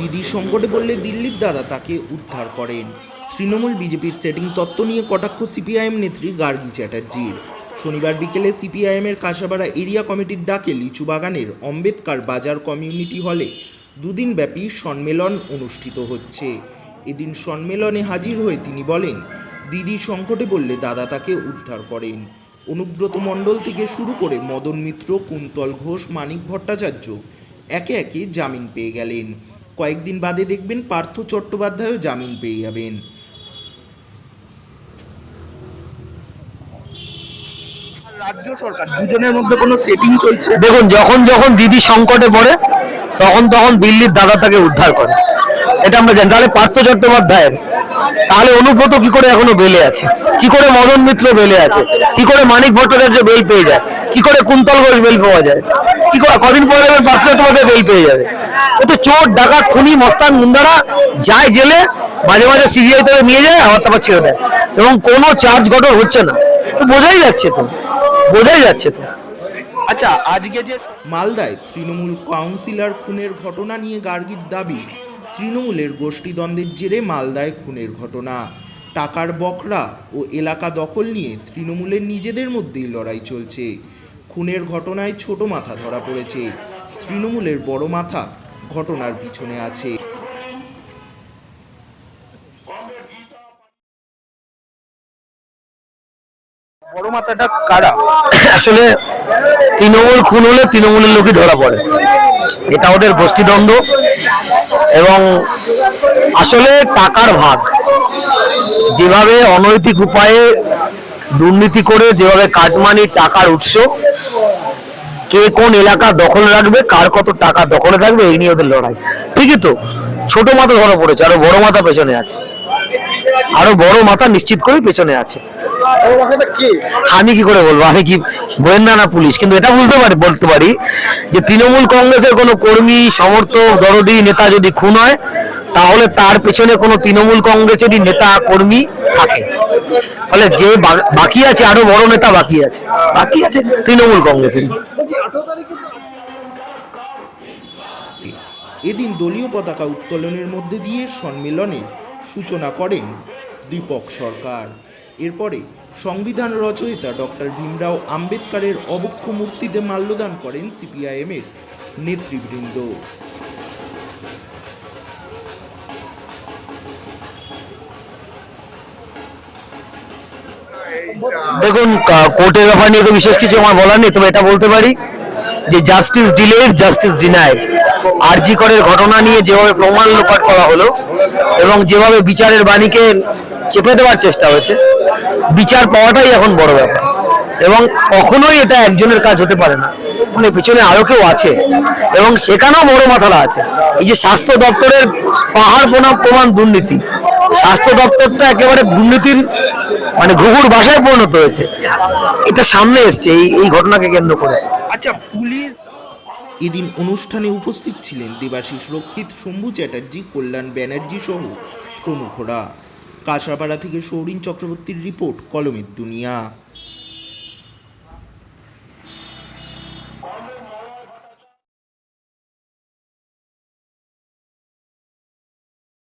দিদি সংকটে বললে দিল্লির দাদা তাকে উদ্ধার করেন। তৃণমূল বিজেপির সেটিং তত্ত্ব নিয়ে কটাক্ষ সিপিআইএম নেত্রী গার্গী চ্যাটার্জির। শনিবার বিকেলে সিপিআইএমের কাঁসাপাড়া এরিয়া কমিটির ডাকে লিচু বাগানের অম্বেদকার বাজার কমিউনিটি হলে দুদিন ব্যাপী সম্মেলন অনুষ্ঠিত হচ্ছে। এদিন সম্মেলনে হাজির হয়ে তিনি বলেন দিদি সংকটে বললে দাদা তাকে উদ্ধার করেন। অনুব্রত মণ্ডল থেকে শুরু করে মদন মিত্র, কুন্তল ঘোষ, মানিক ভট্টাচার্য একে একে জামিন পেয়ে গেলেন। কয়েকদিন বাদে দেখবেন পার্থ চট্টোপাধ্যায়ও জামিন পেয়ে যাবেন। রাজ্য সরকার। দুজনের মধ্যে কোনো সেটিং চলছে? দেখুন যখন যখন দিদি সংকটে পড়ে তখন তখন দিল্লির দাদা তাকে উদ্ধার করে। এটা আমরা জানি। তাহলে পার্থ চট্টোপাধ্যায়ের তাহলে অনুব্রত কি করে এখনও বেলে আছে? কি করে মদন মিত্র বেলে আছে? কি করে মানিক ভট্টাচার্য বেল পেয়ে যায়? কি করে কুন্তল ঘোষ বেল পাওয়া যায়? কি করে কদিন পরে পার্থ চট্টোপাধ্যায় বেল পেয়ে যাবে? ও তো চোর, ডাকাত, খুনি, মস্তান মুন্দারা যায় জেলে, মাঝে মাঝে সিবিআই থেকে নিয়ে যায়, আবার তারপর ছেড়ে দেয়। এবং কোনো চার্জ গঠন হচ্ছে না। তো বোঝাই যাচ্ছে তো, বোঝাই যাচ্ছে তো। আচ্ছা আজকে যে মালদায় তৃণমূল কাউন্সিলর খুনের ঘটনা নিয়ে গার্গীর দাবি, তৃণমূলের গোষ্ঠীদ্বন্দ্বের জেরে মালদায় খুনের ঘটনা। টাকার বকরা ও এলাকা দখল নিয়ে তৃণমূলের নিজেদের মধ্যেই লড়াই চলছে। খুনের ঘটনায় ছোট মাথা ধরা পড়েছে। তৃণমূলের বড় মাথা ঘটনার পিছনে আছে। বড় মাথাটা কারা? আসলে তৃণমূল খুন হলে তৃণমূলের লোকই ধরা পড়ে। এটা ওদের গোষ্ঠীদ্বন্দ্ব এবং আসলে টাকার ভাগ। যেভাবে অনৈতিক উপায়ে দুর্নীতি করে যেভাবে কাটমানি টাকার উৎস কে কোন এলাকা দখল রাখবে, কার কত টাকা দখলে থাকবে, এই নিয়ে ওদের লড়াই। ঠিকই তো? ছোট মাথা ধরা পড়েছে, আরও বড় মাথা পেছনে আছে। আরও বড় মাথা নিশ্চিত করেই পেছনে আছে। আমি কি করে বলব? আমি কি গোয়েন্দা না পুলিশ? কিন্তু এটা বলতে পারি বলতে পারি যে তৃণমূল কংগ্রেসের কোনো কর্মী, সমর্থক, দরদি, নেতা যদি খুন হয়, তাহলে তার পেছনে কোনো তৃণমূল কংগ্রেসেরই নেতা, কর্মী থাকে। ফলে যে বাকি আছে, আরও বড় নেতা বাকি আছে। বাকি আছে তৃণমূল কংগ্রেসের এদিন দলীয় পতাকা উত্তোলনের মধ্যে দিয়ে সম্মেলনের সূচনা করেন দীপক সরকার। এরপরে সংবিধান রচয়িতা ডক্টর ভীমরাও আম্বেদকরের অবক্ষ মূর্তিতে মাল্যদান করেন সিপিআইএমের নেতৃবৃন্দ। দেখুন কা- কোর্টের ব্যাপার নিয়ে তো বিশেষ কিছু আমার বলার নেই তবে এটা বলতে পারি। যে justice delayed justice denied RG করের ঘটনা নিয়ে যেভাবে প্রমাণ লোপাট করা হলো এবং যেভাবে বিচারের বাণীকে চেপে দেওয়ার চেষ্টা হয়েছে, বিচার পাওয়াটাই এখন বড় ব্যাপার। এবং কখনোই এটা একজনের কাজ হতে পারে না। মানে পিছনে আরও কেউ আছে এবং সেখানেও বড় মাথালা আছে। এই যে স্বাস্থ্য দপ্তরের পাহাড় প্রণাম প্রমাণ দুর্নীতি, স্বাস্থ্য দপ্তরটা একেবারে দুর্নীতির মানে ঘুঘুর বাসায় পরিণত হয়েছে। এটা সামনে এসছে, এই এই ঘটনাকে কেন্দ্র করে। আচ্ছা পুলিশ? এদিন অনুষ্ঠানে উপস্থিত ছিলেন দেবাশিস রক্ষিত, শম্ভু চ্যাটার্জি, কল্যাণ ব্যানার্জি সহ প্রমুখরা। কাঁসাপাড়া থেকে সৌরিন চক্রবর্তীর রিপোর্ট, কলমের দুনিয়া।